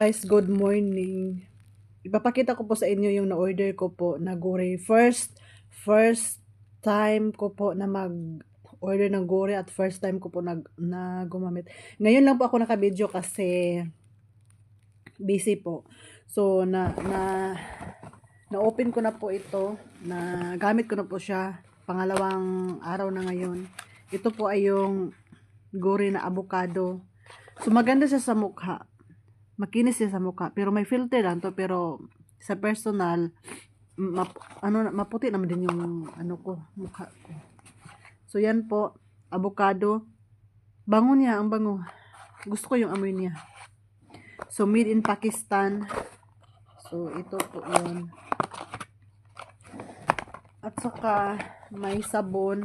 Guys, good morning. Ipapakita ko po sa inyo yung na-order ko po na gulay. First, first time ko po na mag-order ng gulay at first time ko po nag, na gumamit. Ngayon lang po ako naka-video kasi busy po. So, na, na, na-open ko na po ito. Na gamit ko na po siya. Pangalawang araw na ngayon. Ito po ay yung gulay na avocado. So, maganda siya sa mukha makinis siya sa mukha. Pero may filter lang to. Pero sa personal, map, ano, maputi naman din yung ano ko, mukha ko. So yan po, avocado. Bango niya, ang bango. Gusto ko yung amoy niya. So made in Pakistan. So ito po yun. At saka may sabon.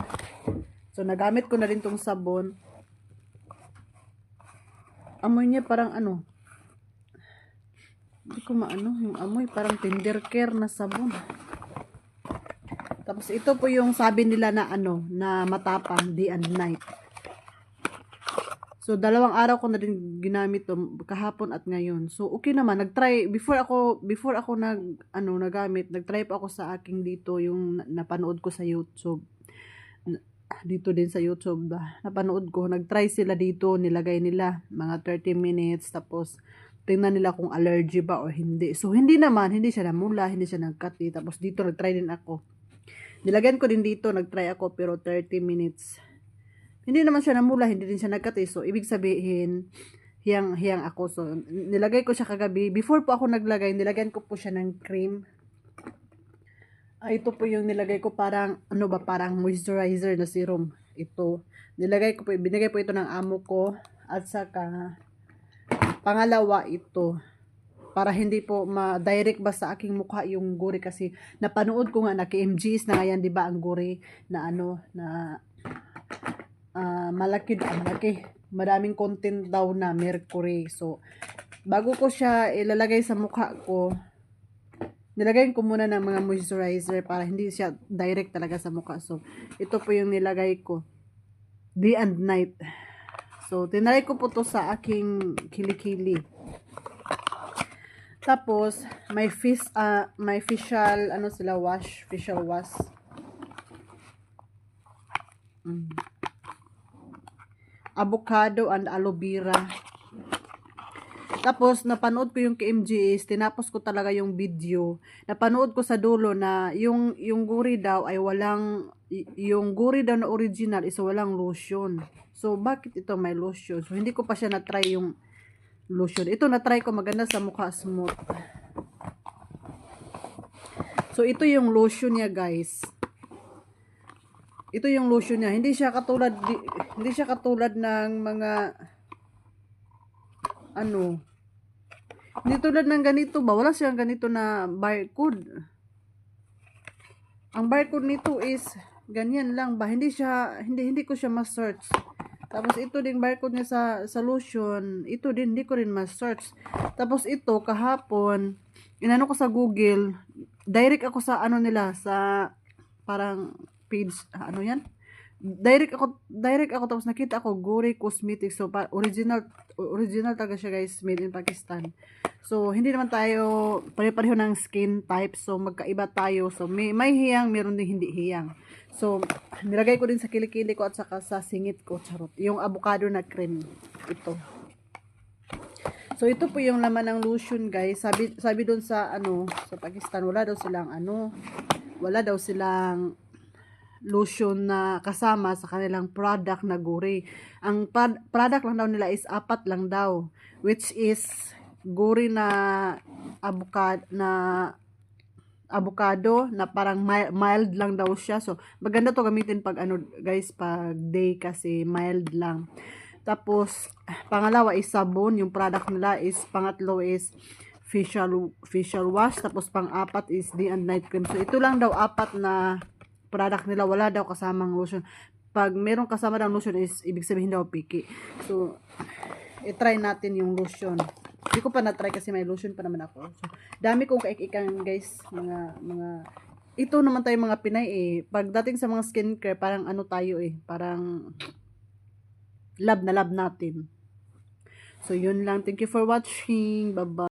So nagamit ko na rin tong sabon. Amoy niya parang ano, hindi ko maano, yung amoy parang tender care na sabon. Tapos ito po yung sabi nila na ano, na matapang day and night. So dalawang araw ko na din ginamit to kahapon at ngayon. So okay naman, nagtry before ako before ako nag ano nagamit, nagtry pa ako sa aking dito yung napanood ko sa YouTube. Dito din sa YouTube. Napanood ko, nagtry sila dito, nilagay nila mga 30 minutes tapos tingnan nila kung allergy ba o hindi. So, hindi naman, hindi siya namula, hindi siya nagkati. Tapos dito, nagtry din ako. Nilagyan ko din dito, nagtry ako, pero 30 minutes. Hindi naman siya namula, hindi din siya nagkati. So, ibig sabihin, hiyang, hiyang ako. So, nilagay ko siya kagabi. Before po ako naglagay, nilagyan ko po siya ng cream. Ah, ito po yung nilagay ko parang, ano ba, parang moisturizer na serum. Ito. Nilagay ko po, binigay po ito ng amo ko. At saka, Pangalawa, ito. Para hindi po ma-direct ba sa aking mukha yung guri kasi napanood ko nga na KMGs na ngayon, di ba, ang guri na ano, na uh, malaki, ah, malaki. Maraming content daw na mercury. So, bago ko siya ilalagay sa mukha ko, nilagay ko muna ng mga moisturizer para hindi siya direct talaga sa mukha. So, ito po yung nilagay ko. Day and night. So, tinry ko po to sa aking kilikili. Tapos, may fish, uh, may facial, ano sila, wash, facial wash. Mm. Avocado and aloe vera. Tapos, napanood ko yung KMGS, tinapos ko talaga yung video. Napanood ko sa dulo na yung, yung guri daw ay walang, yung guri daw na original is walang lotion. So, bakit ito may lotion? So, hindi ko pa siya na-try yung lotion. Ito na-try ko maganda sa mukha smooth. So, ito yung lotion niya, guys. Ito yung lotion niya. Hindi siya katulad, hindi siya katulad ng mga ano, hindi tulad ng ganito ba? Wala siyang ganito na barcode. Ang barcode nito is ganyan lang ba? Hindi siya, hindi, hindi ko siya ma-search. Tapos ito din barcode niya sa solution. Ito din, hindi ko rin ma-search. Tapos ito, kahapon, inano ko sa Google, direct ako sa ano nila, sa parang page, ano yan? direct ako direct ako tapos nakita ako Gore Cosmetics so original original talaga siya guys made in Pakistan so hindi naman tayo pare-pareho ng skin type so magkaiba tayo so may, may hiyang meron din hindi hiyang so nilagay ko din sa kilikili ko at saka sa singit ko charot yung avocado na cream ito So ito po yung laman ng lotion guys. Sabi sabi doon sa ano sa Pakistan wala daw silang ano wala daw silang lotion na kasama sa kanilang product na guri. Ang product lang daw nila is apat lang daw, which is guri na avocado na avocado na parang mild lang daw siya. So, maganda to gamitin pag ano guys, pag day kasi mild lang. Tapos, pangalawa is sabon. Yung product nila is, pangatlo is facial, facial wash. Tapos, pang-apat is day and night cream. So, ito lang daw apat na product nila, wala daw kasamang lotion. Pag meron kasama daw lotion is ibig sabihin daw piki. So, i-try natin yung lotion. Hindi ko pa na-try kasi may lotion pa naman ako. So, dami kong kaikikan guys, mga mga ito naman tayo mga Pinay eh. Pagdating sa mga skincare, parang ano tayo eh, parang love na love natin. So, yun lang. Thank you for watching. Bye-bye.